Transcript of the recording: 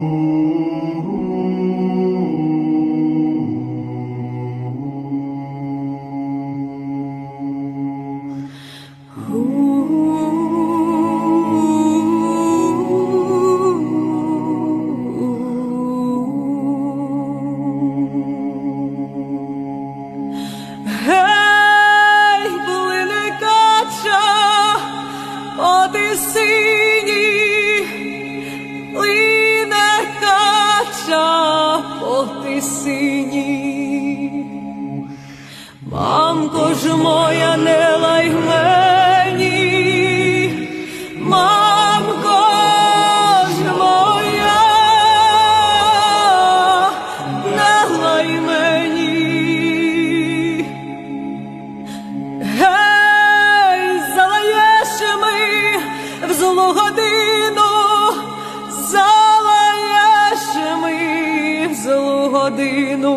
Гей, кача, от і синій. Мамко ж моя, не лай мені, мамко ж моя, не лай мені. Гей, залаєш ми в злу годину, годину.